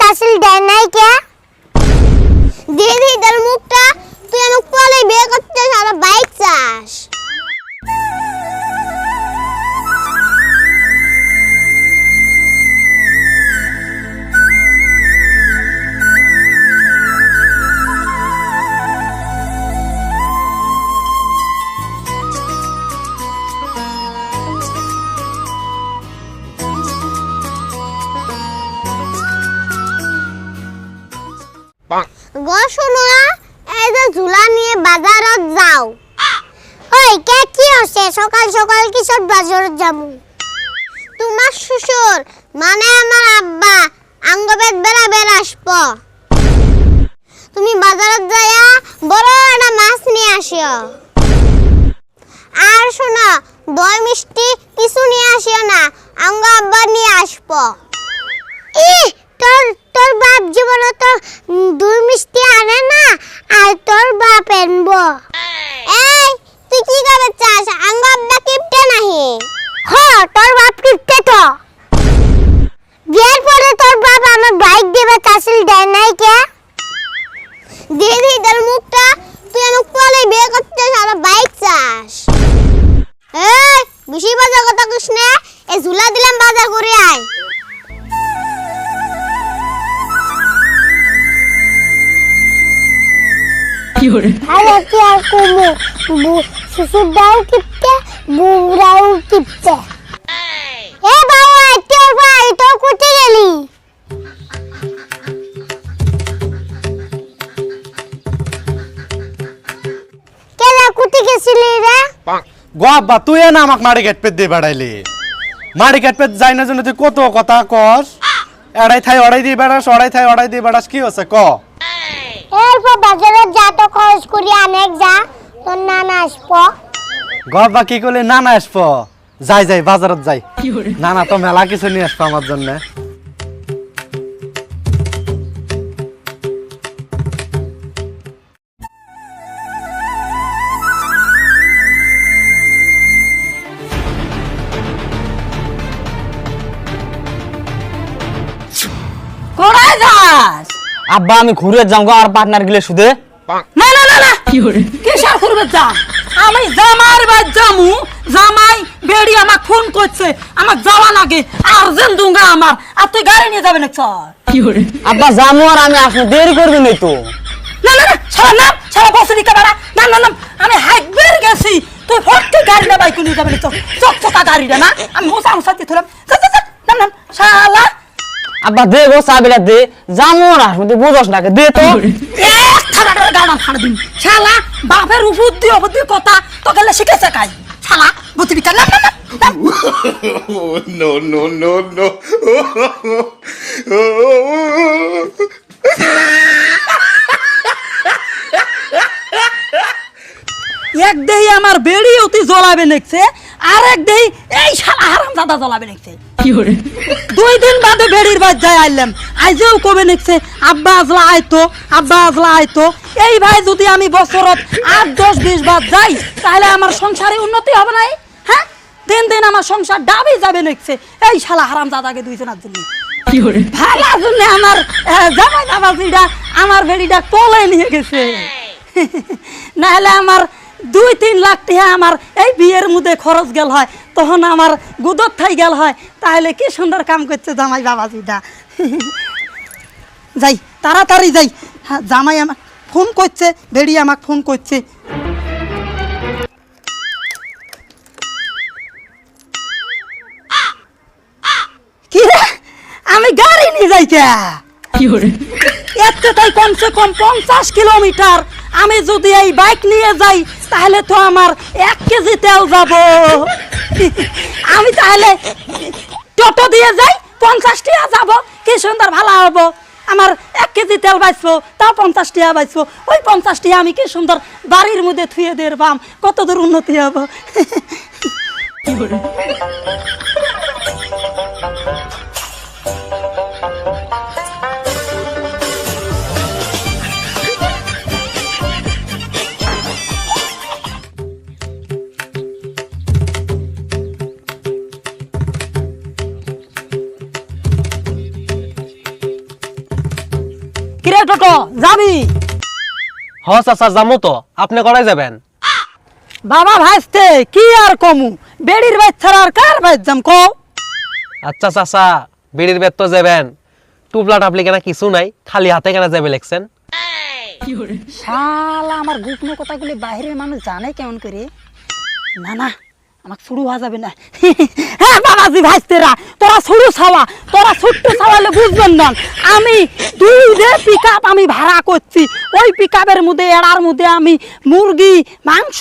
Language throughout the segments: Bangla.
তাসিল দেয় নাই কে? দিদি তোর মুখটা। তুই আমাকে বলে বিয়ে করতে সারা বাইক চাস। সকাল সকাল কিসব বাজার যাব? তোমার শ্বশুর মানে আমার আব্বা, আঙ্গবেদ বেড়া বেড়া আসব। তুমি বাজারত যাইয়া বড় একটা মাছ নিয়ে আসিও। আর শোনো, দই মিষ্টি কিছু নিয়ে আসিও না, আঙ্গ আব্বা নিয়ে আসব। আরে কি আর করব শ্বশুরটাও কিপটে, বুবরাও কিপটে। এ বাবা তোর ভাই তো কোথায় গেলি? কেলা, কোথায় গেছিলি রে? গো আব্বা, তুই না আমাকে মারি গেট পেট দিয়ে বেড়াইলি। গেট পেট যাই না জন্য তুই কত কথা কস। এড়াই থাই অড়াই দিয়ে বেড়াস অড়াই থাই অড়াই দিয়ে বেড়াস, কি হচ্ছে ক? এরপর বাজারে যা তো খরচ করি অনেক যা তোর নানা আসব। গো আব্বা কি করলে? নানা না আসব। যাই যাই বাজারত যাই। না না তো মেলা কিছু নিয়ে আসব আমার জন্য। আব্বা আমি ঘুরে যাব আর পার্টনার গেলে সুদে না না না না। কিসের করবে যা? আমি জামার বাদ জামু জামাই বেড়ি আমাক ফোন করছে। আমার যাওয়া লাগে। আর যেন দুঙ্গা আমার। আর তুই গাড়ি নিয়ে যাবে না চল। আব্বা যাব আর আমি দেরি করবি তো। না না না সারা নাম সারা বসে নিতে পারা। না না না আমি হাইকবের গেছি। তুই ফটকে গাড়ি না বাইক নিয়ে যাবে না চল। চক চকা গাড়িটা না আমি মোসা মোসা দিয়ে থলাম যা, যা, যা, নাম নাম শালা। আব্বা দে গো চাবিটা দে আর আসব তুই বুঝস না দে তো। শালা বাপের উপর দিয়ে উপর দিয়ে কথা তো গেলে শিখেছে কাজ শালা বুদ্ধি বিকার না না না, না Oh, no. এক দেহি আমার বেড়ি অতি জ্বলাবে নেকছে আর এক দেহি এই শালা হারাম দাদা জ্বলাবে নেকছে দুই দিন বাদে বেড়ির বাদ যাই আইলাম। আইজেও কবে নেকছে আব্বা আজলা আইতো আব্বা আজলা আইতো। এই ভাই যদি আমি বছরত আট দশ বিশ বাদ যাই তাহলে আমার সংসারে উন্নতি হবে না হ্যাঁ? দিন দিন আমার সংসার ডাবে যাবে নেকছে এই শালা হারাম দাদাকে দুইজনের জন্য। ভালো জন্য আমার জামাই জামাজিটা আমার বেড়িটা কোলে নিয়ে গেছে। নাহলে আমার দুই তিন লাখ টাকা আমার এই বিয়ের মধ্যে খরচ গেল হয়। তখন আমার গুদর থাই গেল হয়। তাহলে কি সুন্দর কাম করছে জামাই বাবাজিটা? যাই তাড়াতাড়ি যাই। হ্যাঁ জামাই আমার ফোন করছে বেড়ি আমাকে ফোন করছে। আমি গাড়ি নিয়ে যাইতে এতে তাই কমসে কম পঞ্চাশ কিলোমিটার। আমি যদি এই বাইক নিয়ে যাই তাহলে তো আমার এক কেজি তেল যাব। আমি তাহলে টোটো দিয়ে যাই পঞ্চাশ টিয়া যাব। কি সুন্দর ভালো হব। আমার এক কেজি তেল বাঁচবো, তাও পঞ্চাশ টিয়া বাঁচবো। ওই পঞ্চাশ টিয়া আমি কি সুন্দর বাড়ির মধ্যে থুয়ে দিয়ে পাম। কত দূর উন্নতি হব। কি করে হ চাচা যামো তো। আপনি করাই যাবেন। বাবা ভাইস্তে কি আর কমু? বেড়ির বাইর ছাড়া আর কার বাইর যাম কও? আচ্ছা চাচা বিড়ির বেত তো যাবেন। টুপলা টাপলি কেনা কিছু নাই খালি হাতে কেনা যাবে লেখছেন। শালা আমার গোপন কথাগুলি বাইরের মানুষ জানে কেমন করে? না না আমাকে শুরু হওয়া যাবে না। হ্যাঁ বাবাজি ভাইস্তেরা তোরা শুরু ছাওয়া তোরা ছোট্ট ছাওয়ালে বুঝবেন না। আমি দুই যে পিক আমি ভাড়া করছি, ওই পিক আপের মধ্যে, এড়ার মধ্যে আমি মুরগি, মাংস,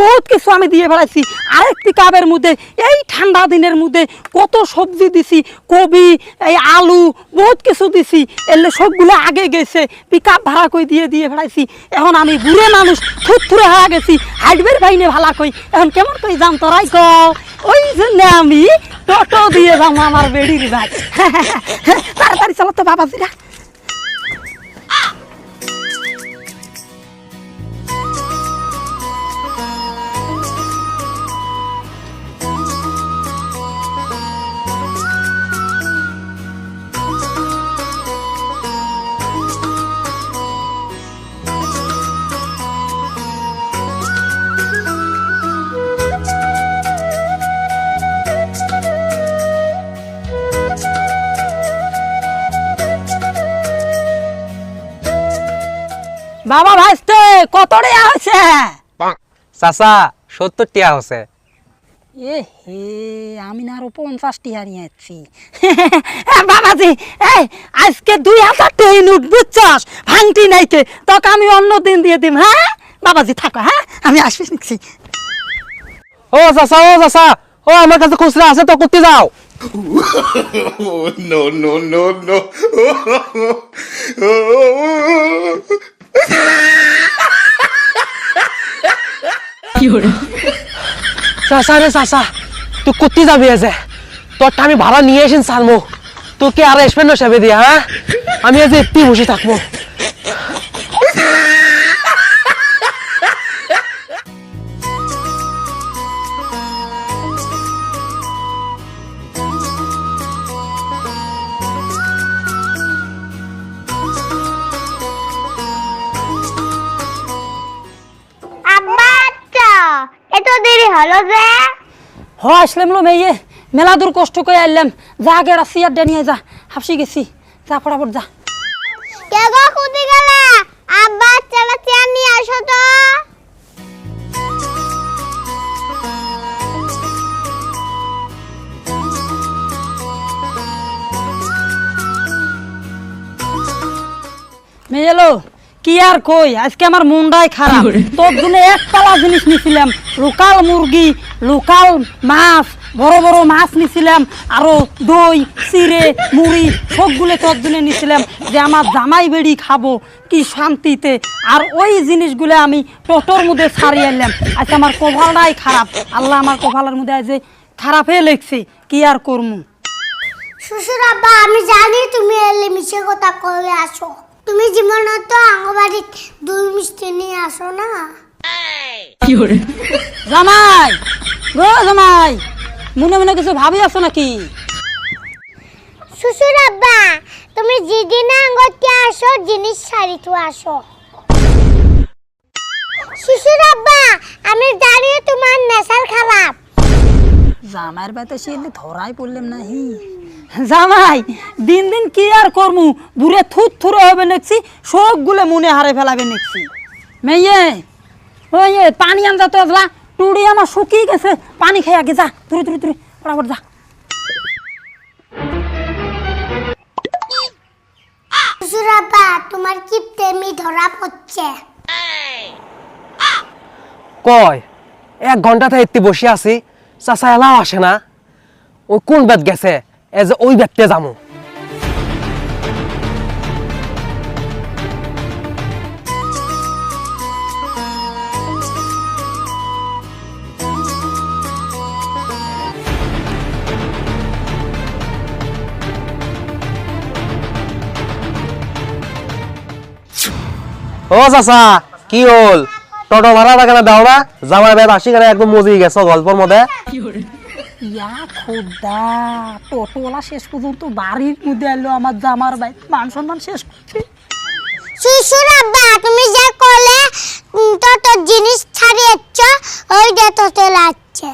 বহুত কিছু আমি দিয়ে বেড়াইছি আরেক পিক আপের মধ্যে, এই ঠান্ডা দিনের মধ্যে কত সবজি দিছি কবি এই আলু, বহুত কিছু দিছি। এলে সবগুলো আগে গেছে পিক আপ ভাড়া কই দিয়ে দিয়ে বেড়াইছি এখন আমি বুড়ে মানুষ থুরে হয়ে গেছি হাইডবের ভাইনে ভালা কই। এখন কেমন কই যাম তোরাই ক ওই জন্য আমি টোটো দিয়ে যাব আমার বেড়ির ভাই তাড়াতাড়ি চলো তো বাবাজিরা। বাবা ভাইস্তে কত রেয়া হয়েছে চাচা সত্তর টিয়া হচ্ছে এ হে আমি না আরও পঞ্চাশটি হারিয়ে যাচ্ছি বাবাজি এই আজকে দুই হাজার টাকা নোট বুঝছস ভাঙটি নাইতে তোকে আমি অন্য দিন দিয়ে দিম হ্যাঁ বাবাজি থাকো হ্যাঁ আমি আসবি নিচ্ছি ও চাচা ও চাচা ও আমার কাছে খুচরা আছে তো করতে যাও Oh, no, no, no, no. চাচা রে চাচা তুই করতে যাবি আছে তোরটা আমি ভাড়া নিয়ে এসেন সারমো তোকে আর এসবেন না সেবে দিয়া হ্যাঁ আমি আজ একটি বসে থাকব হলো যে? হ আসলাম লো মেয়ে। মেলা দূর কষ্ট করে আইলাম। যা আগে রাশিয়ার ডেনিয়ে যা। হাফসি গেছি। যা ফটাফট যা। কে গো কুদি গেলা? আব্বা চালা চেয়ার নিয়ে আসো তো। মেয়ে এলো কি আর কই? আজকে আমার মনটাই খারাপ। তোর জন্য একতলা জিনিস নিছিলাম। লোকাল মুরগি লোকাল মাছ বড় বড় মাছ নিছিলাম আরও দই চিড়ে মুড়ি সবগুলো তোর জন্য নিছিলাম যে আমার জামাই বেড়ি খাব কি শান্তিতে। আর ওই জিনিসগুলো আমি টোটোর মধ্যে ছাড়িয়ে আনলাম। আজকে আমার কপালটাই খারাপ। আল্লাহ আমার কপালের মধ্যে আজ খারাপ হয়ে লেগছে কি আর করমু? শ্বশুর আব্বা আমি জানি তুমি এলে মিশে কথা কলে আসো। তুমি জীবনে তো আঙ্গবাড়ি দুই মিষ্টি নিয়ে আসো না। জামাই! গো জামাই! মনে মনে কিছু ভাবি আছো নাকি? শ্বশুর আব্বা তুমি যেদিন আঙ্গতে আসো জিনিস শাড়ি তো আসো। শ্বশুর আব্বা আমি জানি তোমার নেশার খারাপ। জামাইয়ের বাড়িতে সে এলে ধরাই পড়লাম না হি জামাই দিন দিন কি আর করমু? দূরে থুত থুরে হবে নেছি সবগুলো মনে হারে ফেলাবে নেছি মেয়ে ওই এ, পানি আনজা তো আসলা টুড়ি আমার শুকিয়ে গেছে পানি খেয়ে আগে যা তুরে তুরে তুরে বরাবর যা। তোমার কি প্রেমী ধরা পড়ছে। কয় এক ঘণ্টা থেকে বসে আছি চাচা এলাও আসে না। ওই কোন বেত গেছে? এ যে ওই বেততে যামু ও চাচা কি হল? টোটো ভাড়াটা কেন দাও না। জামাই বেত আসি কেন একদম মজি গেছো গল্পর মধ্যে। ইয়া খোদা টোটোলা শেষ পর্যন্ত বাড়ির মধ্যে এলো আমার জামার ভাই। মান সম্মান শেষ করছে। আব্বা তুমি যে কলে তত জিনিস ছাড়িয়েছ ওইটা তোতে লাগছে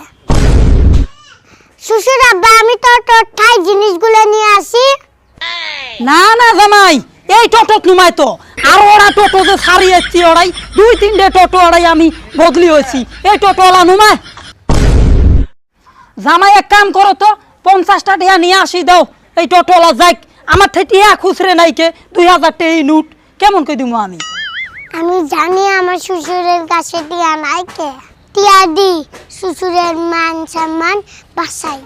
শ্বশুর আব্বা আমি তো ঠাই জিনিসগুলো নিয়ে আসি। না না জামাই এই টোটো নুমাই তো। আর ওরা টোটো যে ছাড়িয়েছি ওরাই দুই তিনটে টোটো ওরাই আমি বদলি হয়েছি। এই টোটো ওলা নুমায় জামাই এক কাম করো তো, পঞ্চাশটা টিয়া নিয়ে আসি দাও। এই টোটোলা যাই আমার থেকে টিয়া খুচরে নাইকে, দুই হাজার টিয়া নোট কেমন কই দিব আমি? আমি জানি আমার শ্বশুরের কাছে টিয়া নাইকে। টিয়া দি, শ্বশুরের মান সম্মান বাসাই